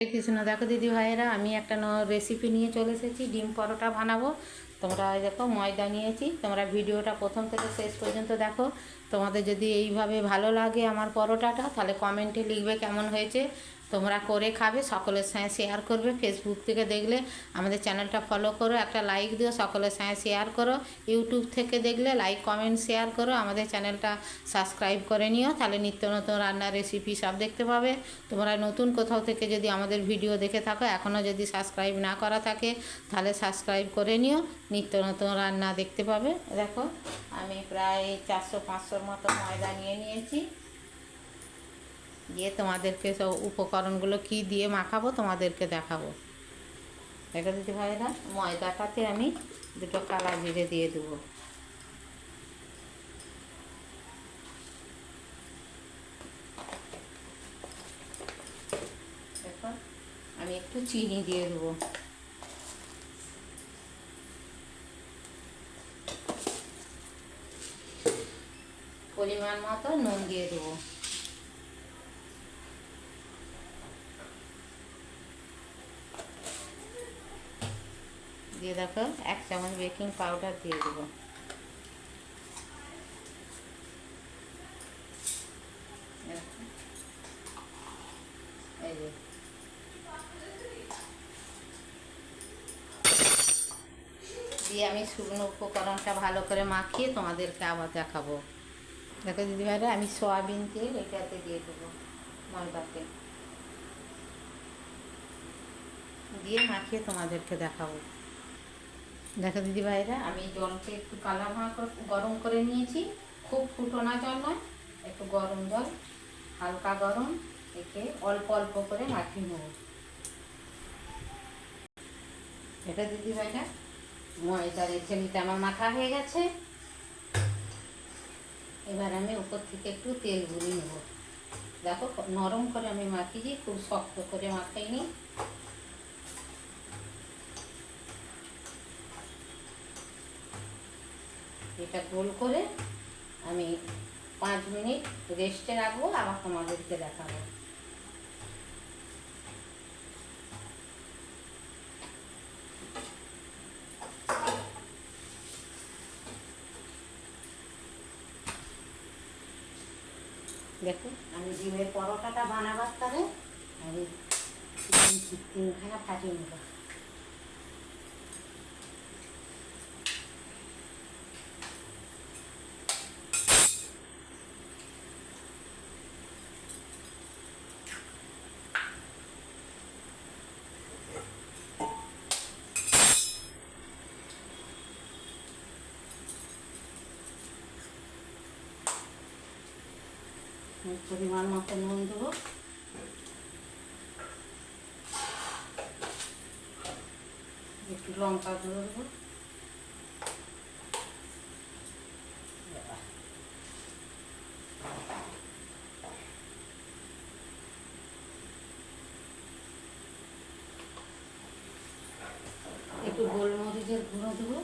কৃষ্ণ, দেখো দিদি ভাইয়েরা, আমি একটা রেসিপি নিয়ে চলে এসেছি, ডিম পরোটা বানাবো। তোমরা দেখো ময়দা নিয়েছি, তোমরা ভিডিওটা প্রথম থেকে শেষ পর্যন্ত দেখো। তোমাদের যদি এইভাবে ভালো লাগে আমার পরোটাটা, তাহলে কমেন্টে লিখবে কেমন হয়েছে। তোমরা করে খাবে, সকলের সঙ্গে শেয়ার করবে। ফেসবুক থেকে দেখলে, আমাদের চ্যানেলটা ফলো করো, একটা লাইক দিও, সকলের সঙ্গে শেয়ার করো। ইউটিউব থেকে দেখলে লাইক কমেন্ট শেয়ার করো। আমাদের চ্যানেলটা সাবস্ক্রাইব করে নিও, তাহলে নিত্য নতুন রান্নার রেসিপি সব দেখতে পাবে। তোমরা নতুন কোথাও থেকে যদি আমাদের ভিডিও দেখে থাকো, এখনও যদি সাবস্ক্রাইব না করা থাকে, তাহলে সাবস্ক্রাইব করে নিও। নিত্য নতুন রান্না দেখতে পাবে। দেখো আমি প্রায় চারশো, পাঁচশোর মতো ময়দা নিয়ে নিয়েছি। দিয়ে তোমাদেরকে সব উপকরণগুলো কি দিয়ে মাখাবো তোমাদেরকে দেখাবো। দেখো দিদি ভাইরা ময়দাটাতে আমি দুটো কালা জিরে দিয়ে দেবো। আমি একটু চিনি দিয়ে দেবো। পরিমাণ মতো নুন দিয়ে দেবো। দিয়ে দেখো, এক চামচ বেকিং পাউডার দিয়ে দেবো। দিয়ে আমি শুকনো উপকরণটা ভালো করে মাখিয়ে তোমাদেরকে আবার দেখাবো। দেখো দিদিভাইরা, আমি সয়াবিন তেল এটাতে দিয়ে দেবো ময়দাতে দিয়ে মাখিয়ে তোমাদেরকে দেখাবো। দেখো দিদি ভাইরা আমি জলকে একটু কালা গরম করে নিয়েছি। খুব ফুটোনা জল নয়, একটু গরম জল, হালকা গরম, একে অল্প অল্প করে মাখিয়ে নেব। এটা দিদি ভাইরা ময়দা রেখে নিতে আমার মাখা হয়ে গেছে। এবার আমি উপর থেকে একটু তেল গুলি নেব। দেখো, নরম করে আমি মাখিয়েছি, খুব শক্ত করে মাখাইনি। এটা গোল করে আমি পাঁচ মিনিট রেস্টে রাখব, আবার তোমাদেরকে দেখাবো। দেখো আমি ডিমের পরোটাটা বানাবার তারে আমি তিনখানা ফাটিয়ে নেব। পরিমাণ মতো নুন দেবো। একটু লঙ্কা গুঁড়ো দেবো। একটু গোলমরিচের গুঁড়ো দেবো।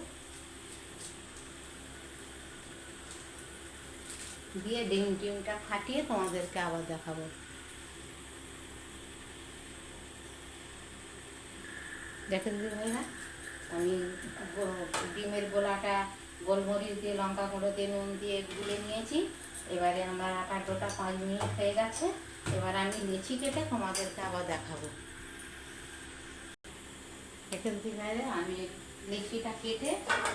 দিয়ে ডিম, ডিমটা ফাটিয়ে তোমাদেরকে আবার দেখাবো। দেখে দিদি ভাইয়া আমি ডিমের গোলাটা গোলমরিচ দিয়ে, লঙ্কা গুঁড়ো দিয়ে, নুন দিয়ে গুলে নিয়েছি। এবারে আমার ডোটা পাঁচ মিনিট হয়ে গেছে। এবার আমি লিচি কেটে তোমাদেরকে আবার দেখাবো। দেখে দিদি ভাইয়া লিচিটা কেটে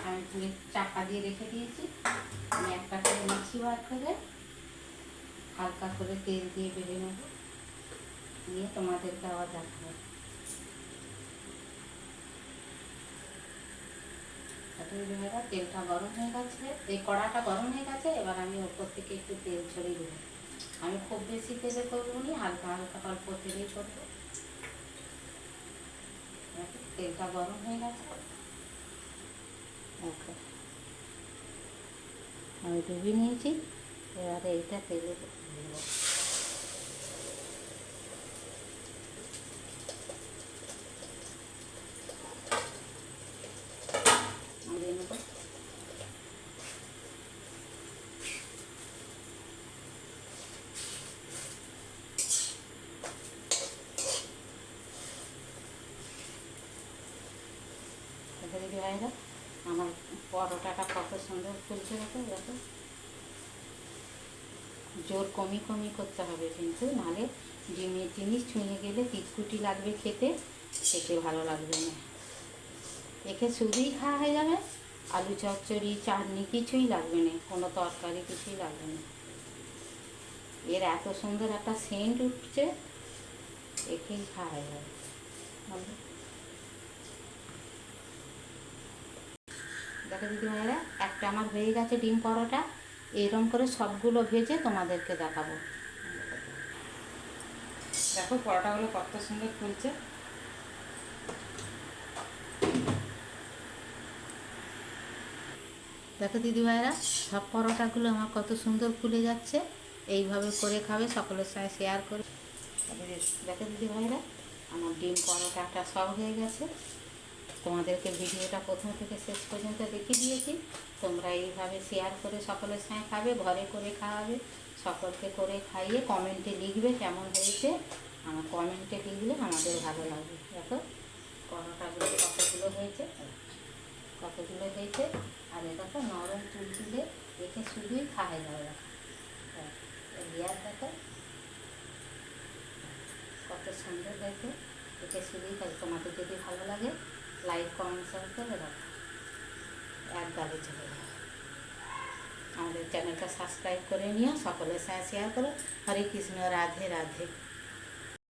আমি চাপা দিয়ে রেখে দিয়েছি। আমি একটা করে লিচি বার করে হালকা করে তেল দিয়ে বেড়ে নেব। নিয়ে তোমাদেরকে আবার দেখাবো। তেলটা গরম হয়ে গেছে। এই কড়াটা গরম হয়ে গেছে, এবার আমি ওপর থেকে একটু তেল ছড়িয়ে দেবো। আমি খুব বেশি তেলে করব নি, হালকা হালকা অল্প তেলেই করব। তেলটা গরম হয়ে গেছে। ওকে আমি ডুবিয়ে নিয়েছি এবারে এইটা তেলে Gracias. আমার পরোটাটা কত সুন্দর ফুলছে দেখো দেখো। জোর কমি কমি করতে হবে কিন্তু, নাহলে ডিমের জিনিস ছুঁয়ে গেলে কিটকুটি লাগবে খেতে খেতে ভালো লাগবে না। একে শুধুই খাওয়া হয়ে যাবে, আলু চচ্চড়ি, চাটনি কিছুই লাগবে না, কোনো তরকারি কিছুই লাগবে না। এর এত সুন্দর একটা সেন্ট উঠছে, একেই খাওয়া হয়ে যাবে ভালো। দেখো দিদি ভাইরা একটা আমার হয়ে গেছে ডিম পরোটা এরকম করে সবগুলো ভেজে তোমাদেরকে দেখাবো। দেখো পরোটাগুলো কত সুন্দর ফুলছে। দেখো দিদি ভাইরা সব পরোটাগুলো আমার কত সুন্দর ফুলে যাচ্ছে। এইভাবে করে খাবে, সকলের সাথে শেয়ার করে। দেখো দিদি ভাইরা আমার ডিম পরোটাটা সব হয়ে গেছে। তোমাদেরকে ভিডিওটা প্রথম থেকে শেষ পর্যন্ত দেখিয়ে দিয়েছি। তোমরা এইভাবে শেয়ার করে সকলের সঙ্গে খাবে, ঘরে করে খাওয়াবে, সকলকে করে খাইয়ে কমেন্টে লিখবে কেমন হয়েছে। আমার কমেন্টে লিখলে আমাদের ভালো লাগবে। দেখো পরোটাগুলো কতগুলো হয়েছে? কতগুলো হয়েছে? আর তো নরম তুল তুলে একে শুধুই খাওয়া যাবে লেয়ার দেখো, কত সুন্দর দেখো। একে শুধুই খাই, তোমাদের যদি ভালো লাগে লাইক কমেন্ট শেয়ার করে রাখো এক গালে চলে যাবে আমাদের চ্যানেলটা সাবস্ক্রাইব করে নিও সকলের সাথে শেয়ার করো হরে কৃষ্ণ রাধে রাধে